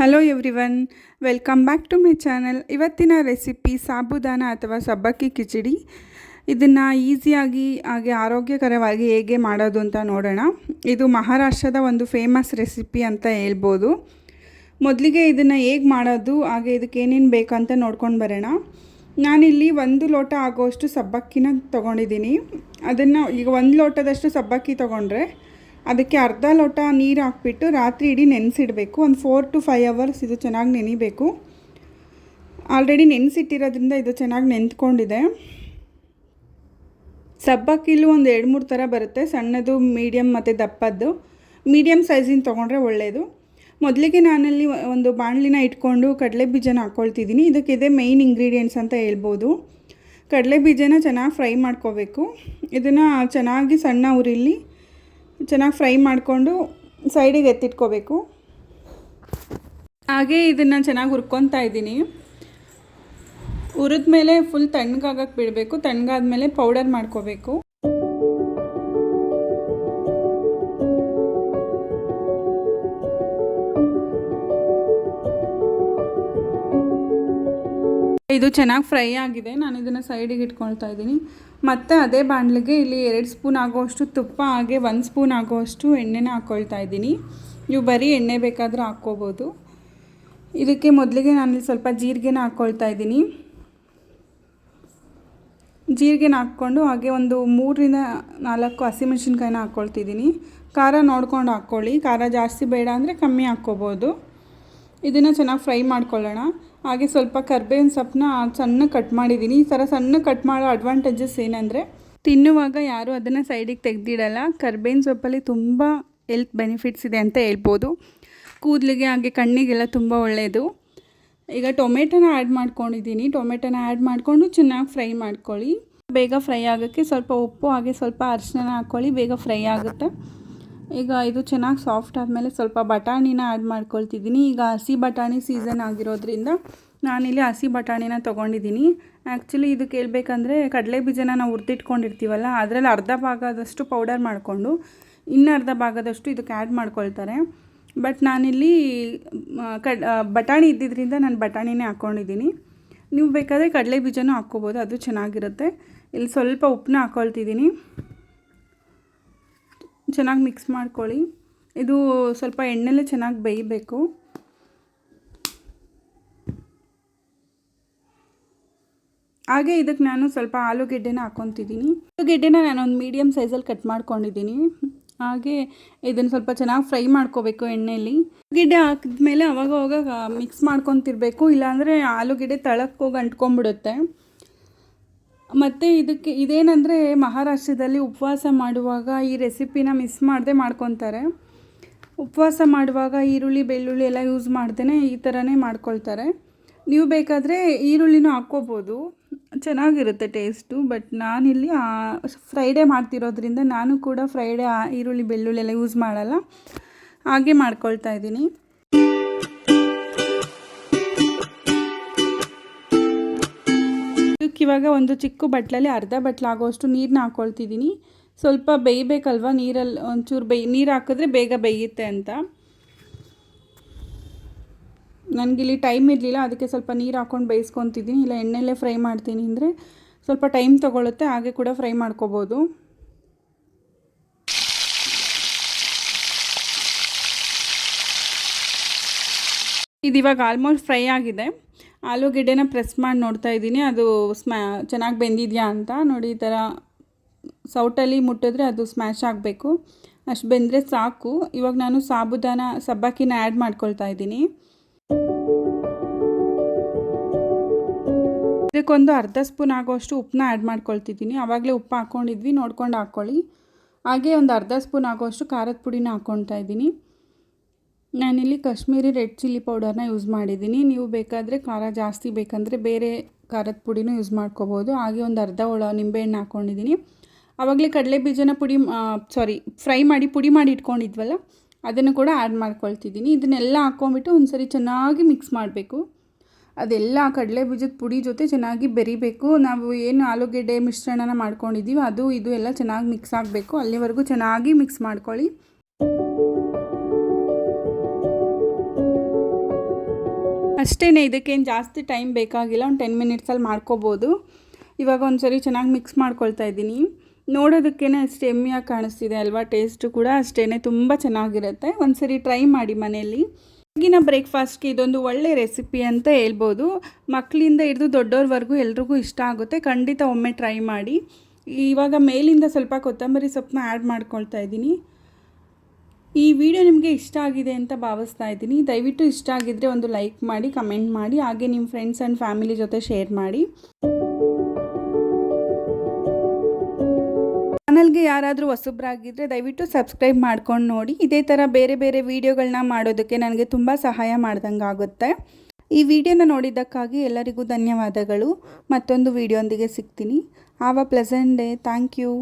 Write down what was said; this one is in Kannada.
Hello everyone welcome back to my channel ಇವತ್ತಿನ ರೆಸಿಪಿ ಸಾಬುದಾನ ಅಥವಾ ಸಬ್ಬಕ್ಕಿ ಕಿಚಡಿ. ಇದನ್ನು ಈಸಿಯಾಗಿ ಹಾಗೆ ಆರೋಗ್ಯಕರವಾಗಿ ಹೇಗೆ ಮಾಡೋದು ಅಂತ ನೋಡೋಣ. ಇದು ಮಹಾರಾಷ್ಟ್ರದ ಒಂದು ಫೇಮಸ್ ರೆಸಿಪಿ ಅಂತ ಹೇಳ್ಬೋದು. ಮೊದಲಿಗೆ ಇದನ್ನು ಹೇಗೆ ಮಾಡೋದು, ಹಾಗೆ ಇದಕ್ಕೆ ಏನೇನು ಬೇಕಂತ ನೋಡ್ಕೊಂಡು ಬರೋಣ. ನಾನಿಲ್ಲಿ ಒಂದು ಲೋಟ ಆಗೋಷ್ಟು ಸಬ್ಬಕ್ಕಿನ ತೊಗೊಂಡಿದ್ದೀನಿ. ಅದನ್ನು ಈಗ ಒಂದು ಲೋಟದಷ್ಟು ಸಬ್ಬಕ್ಕಿ ತೊಗೊಂಡ್ರೆ ಅದಕ್ಕೆ ಅರ್ಧ ಲೋಟ ನೀರು ಹಾಕ್ಬಿಟ್ಟು ರಾತ್ರಿ ಇಡೀ ನೆನೆಸಿಡಬೇಕು. ಒಂದು ಫೋರ್ ಟು ಫೈವ್ ಅವರ್ಸ್ ಇದು ಚೆನ್ನಾಗಿ ನೆನಿಬೇಕು. ಆಲ್ರೆಡಿ ನೆನೆಸಿಟ್ಟಿರೋದ್ರಿಂದ ಇದು ಚೆನ್ನಾಗಿ ನೆಂತ್ಕೊಂಡಿದೆ. ಸಬ್ಬಕ್ಕಿಲು ಒಂದು ಎರಡು ಮೂರು ಥರ ಬರುತ್ತೆ. ಸಣ್ಣದು ಮೀಡಿಯಮ್ ಮತ್ತು ದಪ್ಪದ್ದು. ಮೀಡಿಯಮ್ ಸೈಜಿನ ತೊಗೊಂಡ್ರೆ ಒಳ್ಳೆಯದು ಮೊದಲಿಗೆ ನಾನಲ್ಲಿ ಒಂದು ಬಾಣಲಿನ ಇಟ್ಕೊಂಡು ಕಡಲೆ ಬೀಜನ ಹಾಕ್ಕೊಳ್ತಿದ್ದೀನಿ ಇದಕ್ಕೆ ಇದೇ ಮೇಯ್ನ್ ಇಂಗ್ರೀಡಿಯೆಂಟ್ಸ್ ಅಂತ ಹೇಳ್ಬೋದು. ಕಡಲೆ ಬೀಜನ ಚೆನ್ನಾಗಿ ಫ್ರೈ ಮಾಡ್ಕೋಬೇಕು. ಇದನ್ನು ಚೆನ್ನಾಗಿ ಸಣ್ಣ ಉರಿಲಿ ಚೆನ್ನಾಗಿ ಫ್ರೈ ಮಾಡಿಕೊಂಡು ಸೈಡಿಗೆ ಎತ್ತಿಟ್ಕೋಬೇಕು. ಹಾಗೆ ಇದನ್ನು ಚೆನ್ನಾಗಿ ಹುರ್ಕೊತಾ ಇದ್ದೀನಿ. ಹುರಿದ ಮೇಲೆ ಫುಲ್ ತಣ್ಣಗಾಗಕ್ಕೆ ಬಿಡಬೇಕು. ತಣ್ಣಗಾದ್ಮೇಲೆ ಪೌಡರ್ ಮಾಡ್ಕೋಬೇಕು. ಇದು ಚೆನ್ನಾಗಿ ಫ್ರೈ ಆಗಿದೆ. ನಾನು ಇದನ್ನು ಸೈಡಿಗೆ ಇಟ್ಕೊಳ್ತಾ ಇದ್ದೀನಿ. ಮತ್ತು ಅದೇ ಬಾಣಲಿಗೆ ಇಲ್ಲಿ ಎರಡು ಸ್ಪೂನ್ ಆಗೋಷ್ಟು ತುಪ್ಪ, ಹಾಗೆ ಒಂದು ಸ್ಪೂನ್ ಆಗೋಷ್ಟು ಎಣ್ಣೆನ ಹಾಕ್ಕೊಳ್ತಾ ಇದ್ದೀನಿ. ನೀವು ಬರೀ ಎಣ್ಣೆ ಬೇಕಾದರೂ ಹಾಕ್ಕೋಬೋದು. ಇದಕ್ಕೆ ಮೊದಲಿಗೆ ನಾನು ಸ್ವಲ್ಪ ಜೀರಿಗೆನ ಹಾಕ್ಕೊಳ್ತಾ ಇದ್ದೀನಿ. ಜೀರಿಗೆನ ಹಾಕ್ಕೊಂಡು ಹಾಗೆ ಒಂದು ಮೂರರಿಂದ ನಾಲ್ಕು ಹಸಿಮೆಣ್ಸಿನ್ಕಾಯಿನ ಹಾಕ್ಕೊಳ್ತಿದ್ದೀನಿ ಖಾರ ನೋಡ್ಕೊಂಡು ಹಾಕ್ಕೊಳ್ಳಿ. ಖಾರ ಜಾಸ್ತಿ ಬೇಡ ಅಂದರೆ ಕಮ್ಮಿ ಹಾಕ್ಕೋಬೋದು. ಇದನ್ನು ಚೆನ್ನಾಗಿ ಫ್ರೈ ಮಾಡ್ಕೊಳ್ಳೋಣ. ಹಾಗೆ ಸ್ವಲ್ಪ ಕರ್ಬೇವಿನ ಸೊಪ್ಪನ್ನ ಸಣ್ಣ ಕಟ್ ಮಾಡಿದ್ದೀನಿ. ಈ ಥರ ಸಣ್ಣ ಕಟ್ ಮಾಡೋ ಅಡ್ವಾಂಟೇಜಸ್ ಏನಂದರೆ, ತಿನ್ನುವಾಗ ಯಾರೂ ಅದನ್ನು ಸೈಡಿಗೆ ತೆಗೆದಿಡಲ್ಲ. ಕರ್ಬೇವಿನ ಸೊಪ್ಪಲ್ಲಿ ತುಂಬ ಹೆಲ್ತ್ ಬೆನಿಫಿಟ್ಸ್ ಇದೆ ಅಂತ ಹೇಳ್ಬೋದು. ಕೂದಲಿಗೆ ಹಾಗೆ ಕಣ್ಣಿಗೆಲ್ಲ ತುಂಬ ಒಳ್ಳೆಯದು ಈಗ ಟೊಮೆಟೊನ ಆ್ಯಡ್ ಮಾಡ್ಕೊಂಡಿದ್ದೀನಿ. ಟೊಮೆಟೊನ ಆ್ಯಡ್ ಮಾಡಿಕೊಂಡು ಚೆನ್ನಾಗಿ ಫ್ರೈ ಮಾಡ್ಕೊಳ್ಳಿ. ಬೇಗ ಫ್ರೈ ಆಗೋಕ್ಕೆ ಸ್ವಲ್ಪ ಉಪ್ಪು ಹಾಗೆ ಸ್ವಲ್ಪ ಅರಿಶಿನ ಹಾಕ್ಕೊಳ್ಳಿ ಬೇಗ ಫ್ರೈ ಆಗುತ್ತೆ. ಈಗ ಇದು ಚೆನ್ನಾಗಿ ಸಾಫ್ಟ್ ಆದಮೇಲೆ ಸ್ವಲ್ಪ ಬಟಾಣಿನ ಆ್ಯಡ್ ಮಾಡ್ಕೊಳ್ತಿದ್ದೀನಿ. ಈಗ ಹಸಿ ಬಟಾಣಿ ಸೀಸನ್ ಆಗಿರೋದ್ರಿಂದ ನಾನಿಲ್ಲಿ ಹಸಿ ಬಟಾಣಿನ ತೊಗೊಂಡಿದ್ದೀನಿ. ಆ್ಯಕ್ಚುಲಿ ಇದು ಕೇಳಬೇಕಂದ್ರೆ ಕಡಲೆ ಬೀಜನ ನಾವು ಹುರಿದಿಟ್ಕೊಂಡಿರ್ತೀವಲ್ಲ, ಅದರಲ್ಲಿ ಅರ್ಧ ಭಾಗದಷ್ಟು ಪೌಡರ್ ಮಾಡಿಕೊಂಡು ಇನ್ನು ಅರ್ಧ ಭಾಗದಷ್ಟು ಇದಕ್ಕೆ ಆ್ಯಡ್ ಮಾಡ್ಕೊಳ್ತಾರೆ. ಬಟ್ ನಾನಿಲ್ಲಿ ಕಡ್ ಬಟಾಣಿ ಇದ್ದಿದ್ದರಿಂದ ನಾನು ಬಟಾಣಿನೇ ಹಾಕ್ಕೊಂಡಿದ್ದೀನಿ ನೀವು ಬೇಕಾದರೆ ಕಡಲೆ ಬೀಜನೂ ಹಾಕ್ಕೋಬೋದು, ಅದು ಚೆನ್ನಾಗಿರುತ್ತೆ. ಇಲ್ಲಿ ಸ್ವಲ್ಪ ಉಪ್ಪನ್ನ ಹಾಕ್ಕೊಳ್ತಿದ್ದೀನಿ ಚೆನ್ನಾಗಿ ಮಿಕ್ಸ್ ಮಾಡ್ಕೊಳ್ಳಿ. ಇದು ಸ್ವಲ್ಪ ಎಣ್ಣೆಲೆ ಚೆನ್ನಾಗಿ ಬೇಯಬೇಕು. ಹಾಗೆ ಇದಕ್ಕೆ ನಾನು ಸ್ವಲ್ಪ ಆಲೂಗೆಡ್ಡೆನ ಹಾಕ್ಕೊತಿದ್ದೀನಿ. ಆಲೂಗೆಡ್ಡೆನ ನಾನು ಒಂದು ಮೀಡಿಯಮ್ ಸೈಜಲ್ಲಿ ಕಟ್ ಮಾಡ್ಕೊಂಡಿದ್ದೀನಿ. ಹಾಗೆ ಇದನ್ನು ಸ್ವಲ್ಪ ಚೆನ್ನಾಗಿ ಫ್ರೈ ಮಾಡ್ಕೋಬೇಕು ಎಣ್ಣೆಯಲ್ಲಿ ಆಲೂಗೆಡ್ಡೆ ಹಾಕಿದ್ಮೇಲೆ ಅವಾಗ ಅವಾಗ ಮಿಕ್ಸ್ ಮಾಡ್ಕೊತಿರ್ಬೇಕು, ಇಲ್ಲಾಂದರೆ ಆಲೂಗೆಡ್ಡೆ ತಳಕ್ಕೆ ಹೋಗಿ ಅಂಟ್ಕೊಂಡ್ಬಿಡುತ್ತೆ. ಮತ್ತು ಇದಕ್ಕೆ ಇದೇನಂದರೆ ಮಹಾರಾಷ್ಟ್ರದಲ್ಲಿ ಉಪವಾಸ ಮಾಡುವಾಗ ಈ ರೆಸಿಪಿನ ಮಿಸ್ ಮಾಡದೆ ಮಾಡ್ಕೊತಾರೆ. ಉಪವಾಸ ಮಾಡುವಾಗ ಈರುಳ್ಳಿ, ಬೆಳ್ಳುಳ್ಳಿ ಎಲ್ಲ ಯೂಸ್ ಮಾಡ್ದೇ ಈ ಥರನೇ ಮಾಡ್ಕೊಳ್ತಾರೆ. ನೀವು ಬೇಕಾದರೆ ಈರುಳ್ಳಿನೂ ಹಾಕ್ಕೋಬೋದು. ಚೆನ್ನಾಗಿರುತ್ತೆ ಟೇಸ್ಟು ಬಟ್ ನಾನಿಲ್ಲಿ ಫ್ರೈಡೇ ಮಾಡ್ತಿರೋದ್ರಿಂದ ನಾನು ಕೂಡ ಫ್ರೈಡೇ ಈರುಳ್ಳಿ, ಬೆಳ್ಳುಳ್ಳಿ ಎಲ್ಲ ಯೂಸ್ ಮಾಡಲ್ಲ. ಹಾಗೆ ಮಾಡ್ಕೊಳ್ತಾ ಇದ್ದೀನಿ. ಇವಾಗ ಒಂದು ಚಿಕ್ಕ ಬಟ್ಲಲ್ಲಿ ಅರ್ಧ ಬಟ್ಲಾಗೋಷ್ಟು ನೀರನ್ನ ಹಾಕ್ಕೊಳ್ತಿದ್ದೀನಿ ಸ್ವಲ್ಪ ಬೇಯಬೇಕಲ್ವ ನೀರಲ್ಲಿ? ಒಂಚೂರು ಬೇಯ್, ನೀರು ಹಾಕಿದ್ರೆ ಬೇಗ ಬೇಯುತ್ತೆ ಅಂತ. ನನಗಿಲ್ಲಿ ಟೈಮ್ ಇರಲಿಲ್ಲ, ಅದಕ್ಕೆ ಸ್ವಲ್ಪ ನೀರು ಹಾಕ್ಕೊಂಡು ಬೇಯಿಸ್ಕೊತಿದ್ದೀನಿ. ಇಲ್ಲ ಎಣ್ಣೆಲ್ಲೇ ಫ್ರೈ ಮಾಡ್ತೀನಿ ಅಂದರೆ ಸ್ವಲ್ಪ ಟೈಮ್ ತೊಗೊಳುತ್ತೆ, ಹಾಗೆ ಕೂಡ ಫ್ರೈ ಮಾಡ್ಕೋಬೋದು. ಇವಾಗ ಆಲ್ಮೋಸ್ಟ್ ಫ್ರೈ ಆಗಿದೆ. ಆಲೂಗೆಡ್ಡೆನ ಪ್ರೆಸ್ ಮಾಡಿ ನೋಡ್ತಾ ಇದ್ದೀನಿ. ಅದು ಸ್ಮ್ಯಾ ಚೆನ್ನಾಗಿ ಬೆಂದಿದೆಯಾ ಅಂತ ನೋಡಿ ಈ ಥರ ಸೌಟಲ್ಲಿ ಮುಟ್ಟಿದ್ರೆ ಅದು ಸ್ಮ್ಯಾಶ್ ಆಗಬೇಕು. ಅಷ್ಟು ಬೆಂದರೆ ಸಾಕು. ಇವಾಗ ನಾನು ಸಾಬುದಾನ, ಸಬ್ಬಕ್ಕಿನ ಆ್ಯಡ್ ಮಾಡ್ಕೊಳ್ತಾ ಇದ್ದೀನಿ. ಇದಕ್ಕೊಂದು ಅರ್ಧ ಸ್ಪೂನ್ ಆಗೋಷ್ಟು ಉಪ್ಪನ್ನ ಆ್ಯಡ್ ಮಾಡ್ಕೊಳ್ತಿದ್ದೀನಿ. ಆವಾಗಲೇ ಉಪ್ಪು ಹಾಕ್ಕೊಂಡಿದ್ವಿ ನೋಡ್ಕೊಂಡು ಹಾಕ್ಕೊಳ್ಳಿ ಹಾಗೆ ಒಂದು ಅರ್ಧ ಸ್ಪೂನ್ ಆಗೋಷ್ಟು ಖಾರದ ಪುಡಿನ ಹಾಕ್ಕೊಳ್ತಾ ಇದ್ದೀನಿ. ನಾನಿಲ್ಲಿ ಕಾಶ್ಮೀರಿ ರೆಡ್ ಚಿಲ್ಲಿ ಪೌಡರ್ನ ಯೂಸ್ ಮಾಡಿದ್ದೀನಿ. ನೀವು ಬೇಕಾದರೆ ಖಾರ ಜಾಸ್ತಿ ಬೇಕಂದರೆ ಬೇರೆ ಖಾರದ ಪುಡಿನೂ ಯೂಸ್ ಮಾಡ್ಕೋಬೋದು. ಹಾಗೆ ಒಂದು ಅರ್ಧ ಒಳ ನಿಂಬೆಹಣ್ಣು ಹಾಕ್ಕೊಂಡಿದ್ದೀನಿ ಆವಾಗಲೇ ಕಡಲೆ ಬೀಜನ ಪುಡಿ ಸಾರಿ ಫ್ರೈ ಮಾಡಿ ಪುಡಿ ಮಾಡಿ ಇಟ್ಕೊಂಡಿದ್ವಲ್ಲ, ಅದನ್ನು ಕೂಡ ಆ್ಯಡ್ ಮಾಡ್ಕೊಳ್ತಿದ್ದೀನಿ. ಇದನ್ನೆಲ್ಲ ಹಾಕ್ಕೊಂಬಿಟ್ಟು ಒಂದು ಸರಿ ಚೆನ್ನಾಗಿ ಮಿಕ್ಸ್ ಮಾಡಬೇಕು. ಅದೆಲ್ಲ ಕಡಲೆ ಬೀಜದ ಪುಡಿ ಜೊತೆ ಚೆನ್ನಾಗಿ ಬೆರಿಬೇಕು. ನಾವು ಏನು ಆಲೂಗೆಡ್ಡೆ ಮಿಶ್ರಣನ ಮಾಡ್ಕೊಂಡಿದ್ದೀವಿ ಅದು, ಇದು ಎಲ್ಲ ಚೆನ್ನಾಗಿ ಮಿಕ್ಸ್ ಆಗಬೇಕು. ಅಲ್ಲಿವರೆಗೂ ಚೆನ್ನಾಗಿ ಮಿಕ್ಸ್ ಮಾಡ್ಕೊಳ್ಳಿ. ಅಷ್ಟೇ ಇದಕ್ಕೇನು ಜಾಸ್ತಿ ಟೈಮ್ ಬೇಕಾಗಿಲ್ಲ, ಒಂದು ಟೆನ್ ಮಿನಿಟ್ಸಲ್ಲಿ ಮಾಡ್ಕೋಬೋದು. ಇವಾಗ ಒಂದು ಸರಿ ಚೆನ್ನಾಗಿ ಮಿಕ್ಸ್ ಮಾಡ್ಕೊಳ್ತಾ ಇದ್ದೀನಿ. ನೋಡೋದಕ್ಕೇ ಅಷ್ಟು ಎಮ್ಮಿಯಾಗಿ ಕಾಣಿಸ್ತಿದೆ ಅಲ್ವಾ ಟೇಸ್ಟು ಕೂಡ ಅಷ್ಟೇ ತುಂಬ ಚೆನ್ನಾಗಿರುತ್ತೆ. ಒಂದು ಸರಿ ಟ್ರೈ ಮಾಡಿ ಮನೆಯಲ್ಲಿ. ಈಗಿನ ಬ್ರೇಕ್ಫಾಸ್ಟ್ಗೆ ಇದೊಂದು ಒಳ್ಳೆ ರೆಸಿಪಿ ಅಂತ ಹೇಳ್ಬೋದು. ಮಕ್ಕಳಿಂದ ಹಿಡಿದು ದೊಡ್ಡವ್ರವರೆಗೂ ಎಲ್ರಿಗೂ ಇಷ್ಟ ಆಗುತ್ತೆ, ಖಂಡಿತ ಒಮ್ಮೆ ಟ್ರೈ ಮಾಡಿ. ಇವಾಗ ಮೇಲಿಂದ ಸ್ವಲ್ಪ ಕೊತ್ತಂಬರಿ ಸೊಪ್ಪನ್ನ ಆ್ಯಡ್ ಮಾಡ್ಕೊಳ್ತಾ ಇದ್ದೀನಿ. ಈ ವಿಡಿಯೋ ನಿಮಗೆ ಇಷ್ಟ ಆಗಿದೆ ಅಂತ ಭಾವಿಸ್ತಾ ಇದ್ದೀನಿ. ದಯವಿಟ್ಟು ಇಷ್ಟ ಆಗಿದ್ದರೆ ಒಂದು ಲೈಕ್ ಮಾಡಿ, ಕಮೆಂಟ್ ಮಾಡಿ, ಹಾಗೆ ನಿಮ್ಮ ಫ್ರೆಂಡ್ಸ್ ಆ್ಯಂಡ್ ಫ್ಯಾಮಿಲಿ ಜೊತೆ ಶೇರ್ ಮಾಡಿ. ಚಾನಲ್ಗೆ ಯಾರಾದರೂ ಹೊಸಬ್ರಾಗಿದ್ದರೆ ದಯವಿಟ್ಟು ಸಬ್ಸ್ಕ್ರೈಬ್ ಮಾಡ್ಕೊಂಡು ನೋಡಿ. ಇದೇ ಥರ ಬೇರೆ ಬೇರೆ ವಿಡಿಯೋಗಳನ್ನ ಮಾಡೋದಕ್ಕೆ ನನಗೆ ತುಂಬ ಸಹಾಯ ಮಾಡ್ದಂಗೆ ಆಗುತ್ತೆ. ಈ ವಿಡಿಯೋನ ನೋಡಿದ್ದಕ್ಕಾಗಿ ಎಲ್ಲರಿಗೂ ಧನ್ಯವಾದಗಳು. ಮತ್ತೊಂದು ವಿಡಿಯೋಂದಿಗೆ ಸಿಗ್ತೀನಿ. ಆವ ಪ್ಲೆಸೆಂಟ್ ಡೇ ಥ್ಯಾಂಕ್ ಯು